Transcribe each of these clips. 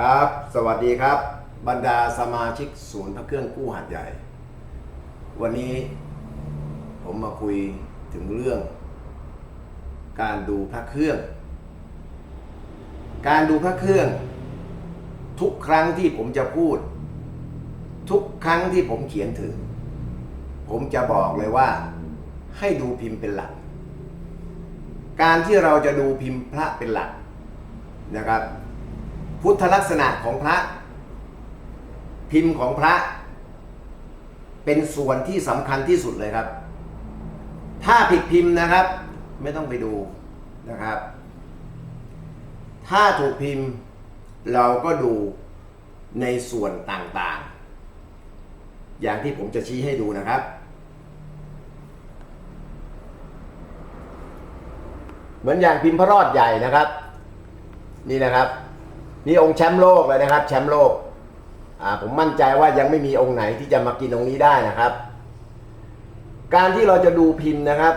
ครับ สวัสดีครับ บรรดาสมาชิกศูนย์พระเครื่องกู้หัดใหญ่ วันนี้ผมมาคุยถึงเรื่อง การดูพระเครื่อง การดูพระเครื่อง ทุกครั้งที่ผมจะพูด ทุกครั้งที่ผมเขียนถึง ผมจะบอกเลยว่า ให้ดูพิมพ์เป็นหลัก การที่เราจะดูพิมพ์พระเป็นหลักนะครับ พุทธลักษณะของพระ พิมพ์ของพระ เป็นส่วนที่สำคัญที่สุดเลยครับ ถ้าผิดพิมพ์นะครับ ไม่ต้องไปดูนะครับ ถ้าถูกพิมพ์เราก็ดูในส่วนต่างๆ อย่างที่ผมจะชี้ให้ดูนะครับ เหมือนอย่างพิมพ์พระรอดใหญ่นะครับ นี่นะครับ นี่องค์แชมป์โลกเลยนะครับ แชมป์โลกอ่าผมมั่นใจว่ายังไม่มีองค์ไหนที่จะมากินองค์นี้ได้นะครับ การที่เราจะดูพิมพ์นะครับ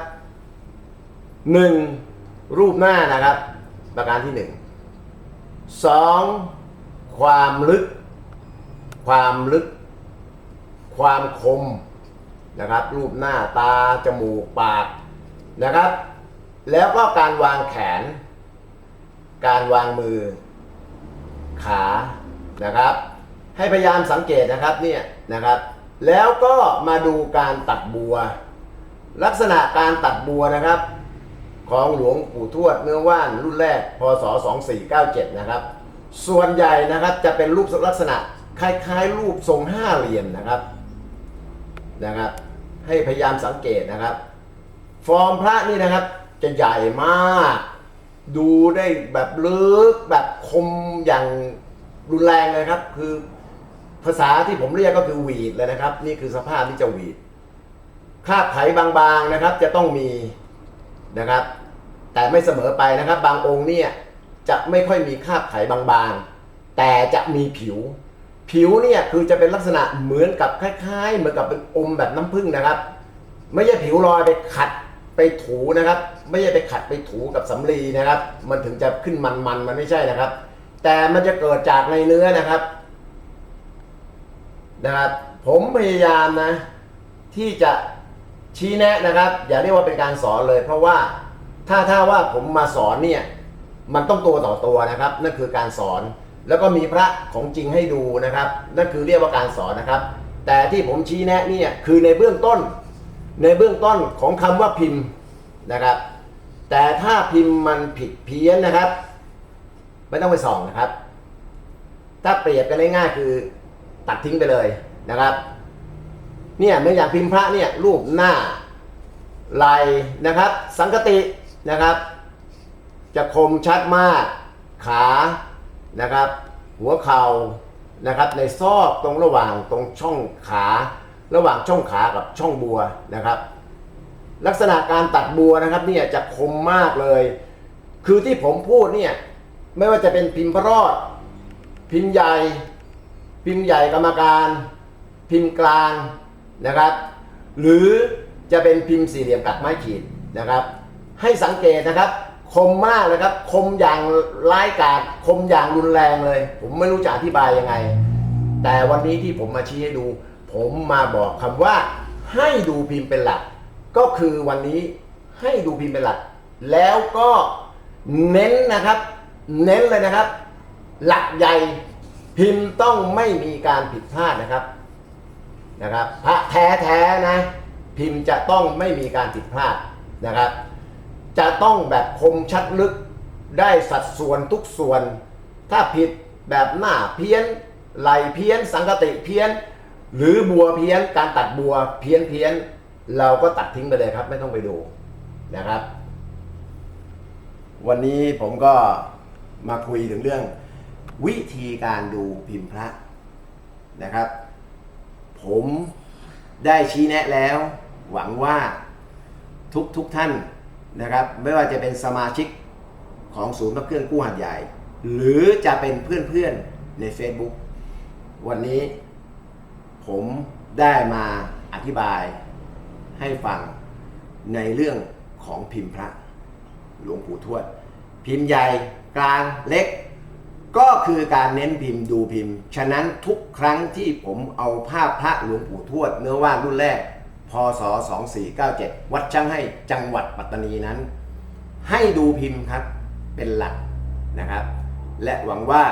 หนึ่งรูปหน้านะครับ ประการที่หนึ่งสองความลึก ความลึก ความคมนะครับ รูปหน้าตา จมูก ปากนะครับ แล้วก็การวางแขน การวางมือ ขานะครับ ให้พยายามสังเกตนะครับเนี่ยนะครับ แล้วก็มาดูการตัดบัว ลักษณะการตัดบัวนะครับ ของหลวงปู่ทวดเนื้อว่านรุ่นแรกพศ 2497 นะครับ ส่วนใหญ่นะครับจะเป็นรูปลักษณะคล้ายๆ รูปทรงห้าเหลี่ยมนะครับนะครับ ให้พยายามสังเกตนะครับ ฟอร์มพระนี่นะครับจะใหญ่มาก ดูได้แบบลึกแบบคมอย่างรุนแรงเลยครับ คือภาษาที่ผมเรียกก็คือหวีดเลยนะครับ นี่คือสภาพที่จะหวีดคาบไขบางๆนะครับ จะต้องมีนะครับ แต่ไม่เสมอไปนะครับ บางองค์เนี่ยจะไม่ค่อยมีคาบไขบางๆ แต่จะมีผิว ผิวเนี่ยคือจะเป็นลักษณะเหมือนกับคล้าย ๆ เหมือนกับเป็นอมแบบน้ำผึ้งนะครับ ไม่ใช่ผิวลอยไปขัด ไปถูนะครับ ไม่ใช่ไปขัดไปถูกับสำลีนะครับ มันถึงจะขึ้นมันๆมันไม่ใช่นะครับ แต่มันจะเกิดจากในเนื้อนะครับนะครับ ผมพยายามนะ ที่จะชี้แนะนะครับ อย่าเรียกว่าเป็นการสอนเลย เพราะว่าถ้าถ้าว่าผมมาสอนเนี่ยมันต้องตัวต่อตัวนะครับ นั่นคือการสอนแล้วก็มีพระของจริงให้ดูนะครับ นั่นคือเรียกว่าการสอนนะครับ แต่ที่ผมชี้แนะเนี่ยคือในเบื้องต้น ในเบื้องต้นของคำว่าพิมพ์นะครับ แต่ถ้าพิมพ์มันผิดเพี้ยนนะครับ ไม่ต้องไปส่องนะครับ ถ้าเปรียบกันง่ายๆคือตัดทิ้งไปเลยนะครับเนี่ยเมืออย่างพิมพ์พระเนี่ยรูปหน้าไหลนะครับ สังกตินะครับ จะคมชัดมากขานะครับ หัวเข่านะครับ ในซอกตรงระหว่างตรงช่องขา ระหว่างช่องขากับช่องบัวนะครับ ลักษณะการตัดบัวนะครับเนี่ยจะคมมากเลย คือที่ผมพูดเนี่ยไม่ว่าจะเป็นพิมพ์พระรอด พิมพ์ใหญ่ พิมพ์ใหญ่กรรมการ พิมพ์กลางนะครับ หรือจะเป็นพิมพ์สี่เหลี่ยมกัดไม้ขีดนะครับ ให้สังเกตนะครับ คมมากเลยครับ คมอย่างร้ายกาจคมอย่างรุนแรงเลย ผมไม่รู้จะอธิบายยังไง แต่วันนี้ที่ผมมาชี้ให้ดู ผมมาบอกคำว่าให้ดูพิมพ์เป็นหลัก ก็คือวันนี้ให้ดูพิมพ์เป็นหลัก แล้วก็เน้นนะครับ เน้นเลยนะครับ หลักใหญ่พิมพ์ต้องไม่มีการผิดพลาดนะครับนะครับ พระแท้แท้นะ พิมพ์จะต้องไม่มีการผิดพลาดนะครับ จะต้องแบบคมชัดลึกได้สัดส่วนทุกส่วน ถ้าผิดแบบหน้าเพี้ยนไหลเพี้ยนสังกติเพี้ยน หรือบัวเพี้ยนการตัดบัวเพี้ยนเพี้ยนเราก็ตัดทิ้งไปเลยครับ ไม่ต้องไปดูนะครับ วันนี้ผมก็มาคุยถึงเรื่อง วิธีการดูพิมพ์พระนะครับ ผมได้ชี้แนะแล้ว หวังว่าทุกทุกท่านนะครับ ไม่ว่าจะเป็นสมาชิกของศูนย์พระเครื่องกู้หัดใหญ่ หรือจะเป็นเพื่อนๆใน Facebook วันนี้ ผมได้มาอธิบายให้ฟังในเรื่องของพิมพ์พระ หลวงปู่ทวด พิมพ์ใหญ่กลางเล็ก ก็คือการเน้นพิมพ์ดูพิมพ์ ฉะนั้นทุกครั้งที่ผมเอาภาพพระหลวงปู่ทวด เนื้อว่านรุ่นแรกพศ 2497 วัดช่างให้จังหวัดปัตตานีนั้น ให้ดูพิมพ์ครับเป็นหลักนะครับ และหวังว่า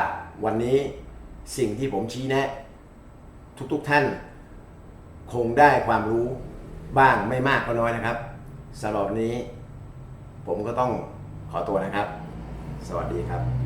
วันนี้สิ่งที่ผมชี้แนะ ทุกๆท่าน คงได้ความรู้บ้างไม่มากก็น้อยนะครับสำหรับนี้ ผมก็ต้องขอตัวนะครับ สวัสดีครับ